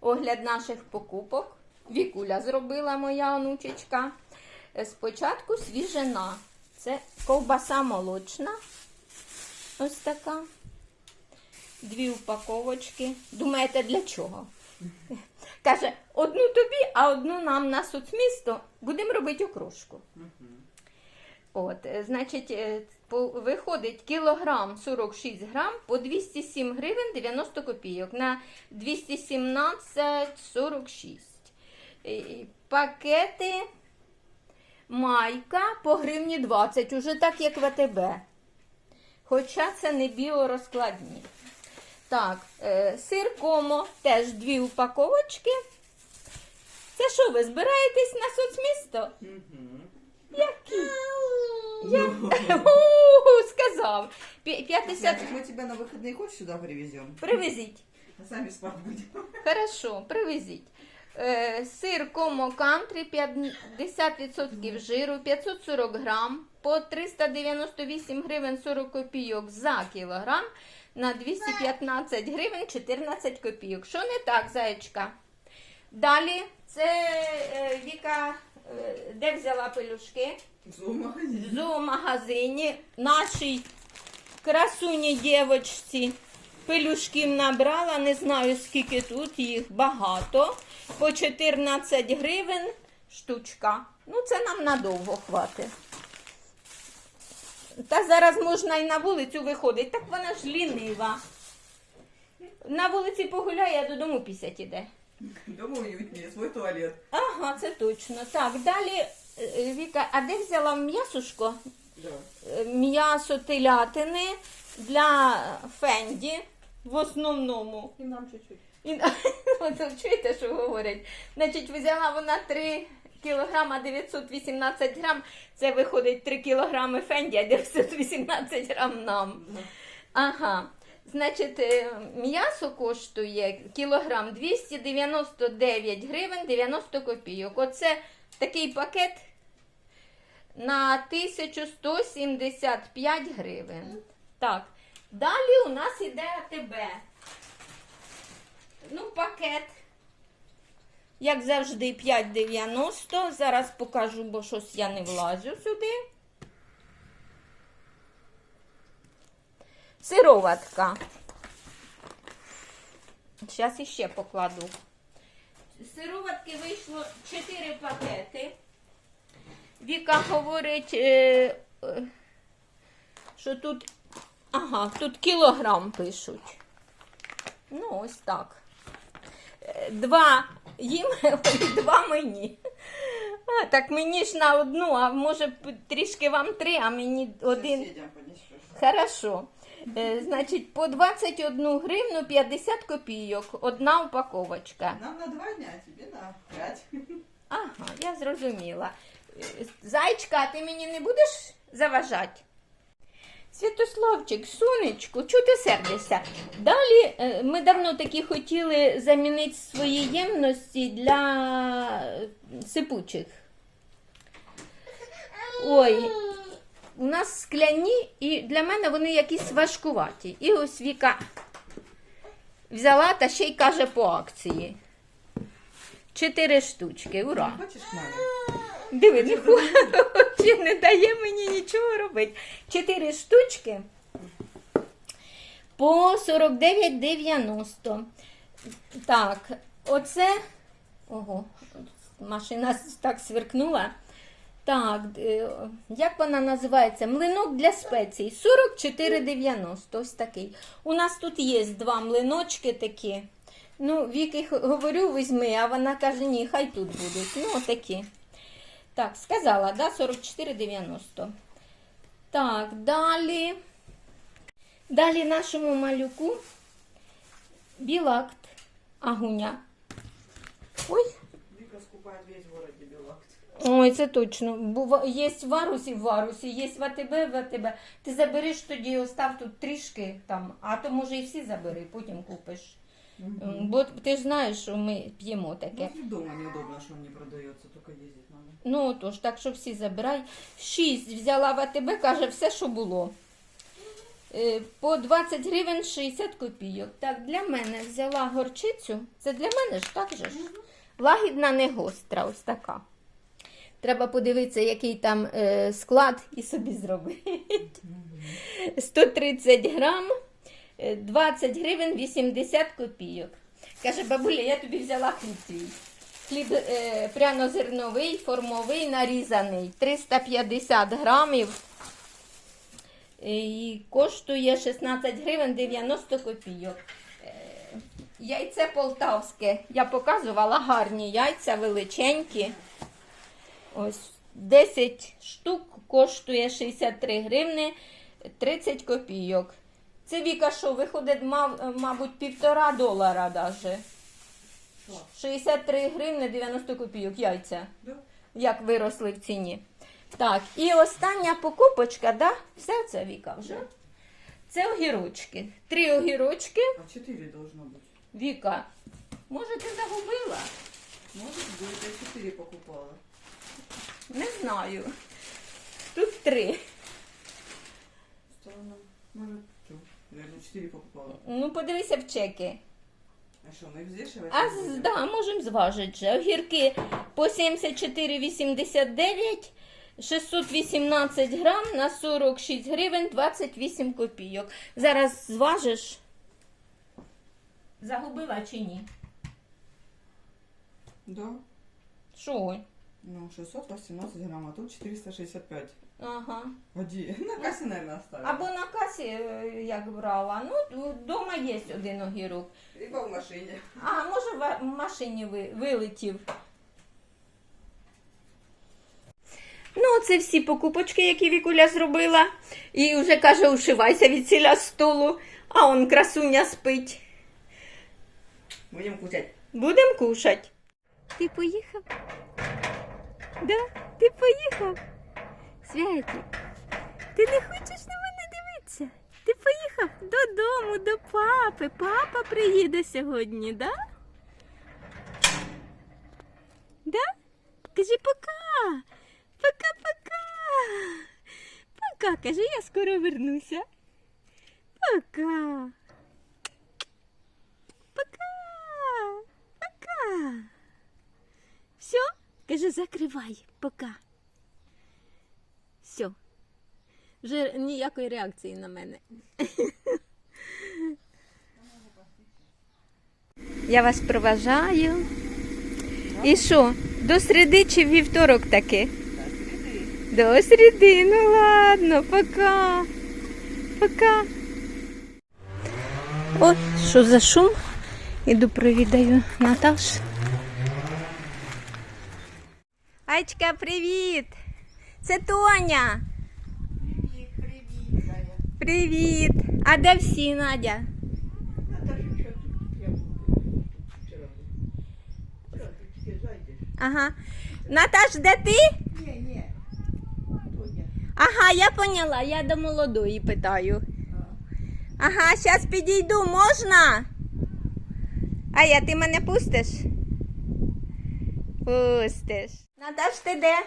огляд наших покупок. Вікуля зробила моя онучечка. Е, Спочатку свіжина. Це ковбаса молочна. Ось така. Дві упаковочки. Думаєте, для чого? Каже, одну тобі, а одну нам на соцмісто. Будемо робити окрошку. От, е, значить, е, виходить кілограм 46 грам по 207 гривень 90 копійок на 217,46. Е, Пакети майка по гривні 20, уже так як в АТБ. Хоча це не біорозкладні. Так, сир комо, теж дві упаковочки. Це що, ви збираєтесь на соцмісто? Які? Я... У, сказав. Пі- 50... Святик, мы тебя на выходные хоть сюда привезем? Привезіть. А сами спать будем. Хорошо, привезіть. Е, сир Комо Кантрі 50% жиру, 540 грам, по 398 гривень 40 копійок за кілограм на 215 гривень 14 копійок. Що не так, заячка? Далі це е, Віка, е, де взяла пелюшки? В зоомагазине. Зоомагазині нашій красуні дівочці пелюшків набрала, не знаю скільки тут, їх багато. По 14 гривень штучка. Ну, це нам надовго хватить. Та зараз можна і на вулицю виходить, так вона ж лінива. На вулиці погуляє, а додому пісять іде. Дома уютнее, свой туалет. Ага, це точно. Так, далі, е, Віка, а де взяла м'ясушко? Да. Е, м'ясо телятини для Фенді в основному. И нам чуть-чуть. І, чуєте, що говорять? Значить, взяла вона 3 кілограма 918 грам. Це виходить 3 кілограми Фенді, а 918 грам нам. Ага. Значить, е, м'ясо коштує кілограм 299 гривень 90 копійок. Оце такий пакет на 1175 гривень. Так. Далі у нас іде АТБ. Ну, пакет. Як завжди, 5,90. Зараз покажу, бо щось я не влазю сюди. Сироватка. Зараз іще покладу. Сироватки вийшло 4 пакети. Віка говорить, е, е, що тут, ага, тут кілограм пишуть. Ну, ось так. Е, Два їм, два мені. А, так мені ж на одну, а може трішки вам три, а мені один. Хорошо. Е, Значить, по 21 гривну 50 копійок. Одна упаковочка. Нам на два дня, а тебе на пять. Ага, я зрозуміла. Е, Зайчка, ти мені не будеш заважати? Святославчик, сонечку, чого ти сердишся? Далі е, ми давно таки хотіли замінити свої ємності для сипучих. Ой, у нас скляні, і для мене вони якісь важкуваті. І ось Віка взяла та ще й каже по акції. Чотири штучки, ура! Хочешь маме? Диви, не хоче, не дає мені нічого робити. Чотири штучки по 49,90. Так, оце. Ого, машина так сверкнула. Так, е, як вона називається? Млинок для спецій. 44,90. Ось такий. У нас тут є два млиночки такі. Ну, Віки говорю, візьми, а вона каже, ні, хай тут будуть. Ну, такі. Так, сказала, да, 44,90. Так, далі. Далі нашому малюку білакт агуня. Ой, город Дебилакт. Ой, це точно. Бува... Є в варусі в варусі, є в АТБ в АТБ. Ти забереш тоді, остав тут трішки там, а то може і всі забери, потім купиш. М, Бо ти ж знаєш, що ми п'ємо таке. Ну, дома неудобно, что он не продается, только ездить надо. Ну тож, так що всі забирай. Шість взяла в АТБ, каже, все, що було. Е, По 20 гривень 60 копійок. Так, для мене взяла горчицю. Це для мене ж так же ж. Лагідна, не гостра, ось така. Треба подивитися, який там е, склад і собі зробити. 130 грам, е, 20 гривень 80 копійок. Каже, бабуля, я тобі взяла хліб твій. Хліб е, прянозерновий, формовий, нарізаний. 350 грамів. Е, І коштує 16 гривень 90 копійок. Е, Яйце полтавське. Я показувала гарні яйця, величенькі. Ось 10 штук коштує 63 гривни 30 копійок. Це Віка, що виходить, мав, мабуть, півтора долара даже. 63 гривни 90 копійок яйця. Да? Як виросли в ціні. Так, і остання покупочка, да? Все це Віка вже. Це огірочки. Три огірочки. А четыре должно быть. Віка, може ти загубила? Может быть, я четыре покупала. Не знаю. Тут три. Странно. Что? Наверное, четыре покупала. Ну, подивися в чеки. А мы их взвешивать? А з- да, можемо зважити же. Огірки по 74,89, 618 грам на 46 гривень 28 копійок. Зараз зважиш. Загубила чи ні? Да. Що? Ну, 618 грамм, а тут 465. Ага. Води. На кассе, наверное, оставила. Або на касі, е, як брала. Ну, вдома є один огірок. Либо в машине. А, може в машині ви- вилетів. Ну, це всі покупочки, які Вікуля зробила. І вже каже, ушивайся від ціля столу, а он красуня спить. Будем кушать. Будем кушать. Ти поїхав? Да? Ти поїхав? Святик, ти не хочеш на мене дивитися? Ти поїхав додому, до папи. Папа приїде сьогодні, да? Да? Кажи пока. Пока-пока. Пока, кажи, я скоро вернуся. Пока. Пока. Все? Кажи, закривай. Пока. Все. Вже ніякої реакції на мене. Я вас проважаю. І що? До середи чи вівторок таки? До середи, ну ладно, пока. Пока. Ой, що за шум? Іду провідаю Наташ. Айчка, привіт! Це Тоня. Привет, привет, Зая. Привіт! А де всі, Надя? Наташа, все. Ага. Наташ, де ти? Не, не. Тоня. Ага, я поняла, я до молодої питаю. Ага, зараз підійду, можна? А я ти мене пустиш? Пустиш. Наташ, ти де?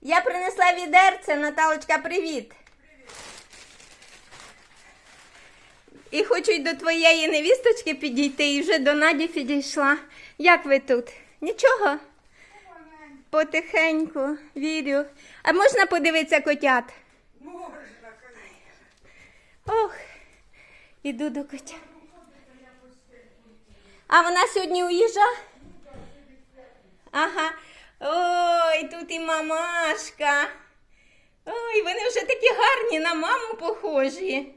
Я принесла відерце, Наталочка, привіт. І хочу й до твоєї невісточки підійти, і вже до Наді підійшла. Як ви тут? Нічого? Потихеньку, вірю. А можна подивитися котят? Можна. Ох, іду до котя. А вона сьогодні уїжджа? Ага. Ой, тут і мамашка. Ой, вони вже такі гарні, на маму похожі.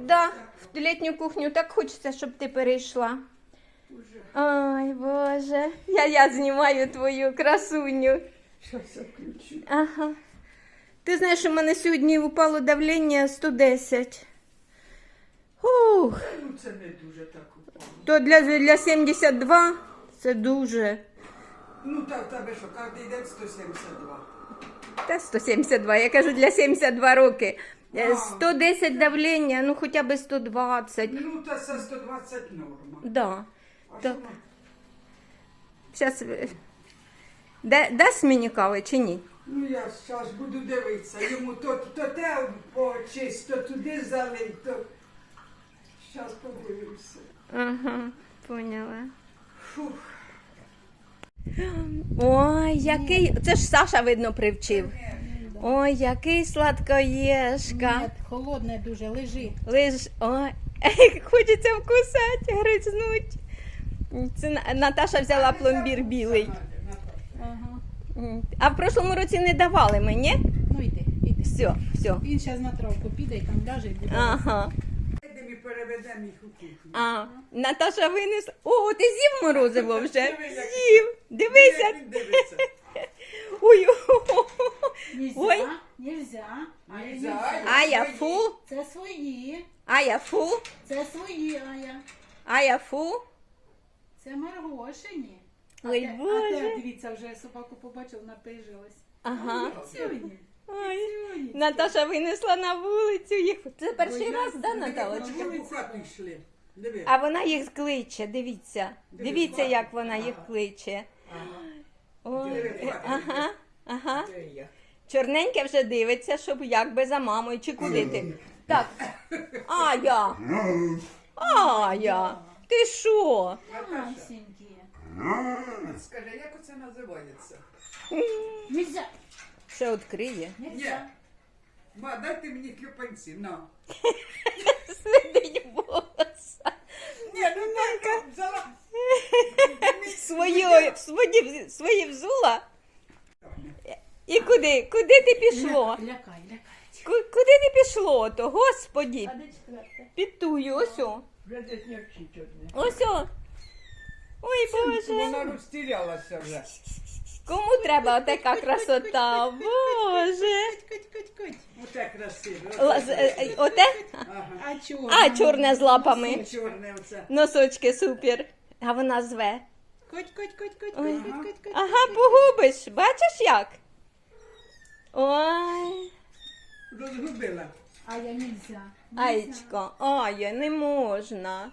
Да, в літню кухню так хочеться, щоб ти перейшла. Ой, Боже, я, я знімаю твою красуню. Сейчас я включу. Ага. Ти знаєш, у мене сьогодні упало давлення 110. Ух, Ну, це не дуже так. То для, для 72 це дуже. Ну, так, в тебе що, кожен день 172. Та 172, я кажу для 72 роки. Е, А. 110 давлення, ну хоча б 120. Ну, та це 120 норма. Да. А Так. ми- Зараз. Да, дасть мені кави чи ні? Ну я зараз буду дивитися. Йому то, то те почисть, то туди залий, то. Зараз подивимося. Ага, поняла. Фух. Ой, який. Це ж Саша, видно, привчив. Ой, який сладкоєшка. Холодне дуже, лежи. Лиш. Ой, хочеться вкусати, гризнуть. Це Наташа взяла пломбір білий. Ага. А в прошлому році не давали мені. Ну йди, йди. Все, все. Він зараз на травку піде і там ляже і буде. Ага. І їх у кухню. А, Наташа винесла. О, ти з'їв морозиво вже? Диви, як- З'їв. Дивися. Він дивиться. Ой. Нельзя, Ой. нельзя. Ая, Нельзя. Ая фу. Це свої, Ая фу. це свої, Ая. Ая фу. Це Маргошині. Ой, а те, Боже. А те, дивіться, вже собаку побачив, напижилась. Ага. Сьогодні. Ой. Наташа винесла на вулицю їх. Це перший раз, да, Наталочка? Диви. А вона їх кличе, дивіться. Диви, Дивіться, як вона їх кличе. Ой, Диви, е, класно. ага, ага. Де я? Вже дивиться, щоб як би за мамою чи куди ти. Так. Ая. Ая. Ти що? Масенькі. Скажи, як оце називається? Нельзя. Ще відкриє. Ні. Ма, дайте мені клюпанці, на. Сидить боса. Ні, ну так, взяла. Свої, свої, свої взула. І куди? Куди ти пішло? Лякай, лякай, лякай. Ку- Куди ти пішло то? Господі. А де четверте? Тую, ось о. Вже десь не вчить одне. Ось о. Ой, Боже. Вона розтірялася вже. Кому треба така красота? Боже. Оте красиве. Е, е, Оте? Ага. А чорне? А, чорне з лапами. Чорне оце. Носочки супер. А вона зве. Кать, кать, кать, Ой. кать, кать, кать, кать. Ага, погубиш. Бачиш як? Ой. Розгубила. А я нельзя. Аєчко, ай, не можна.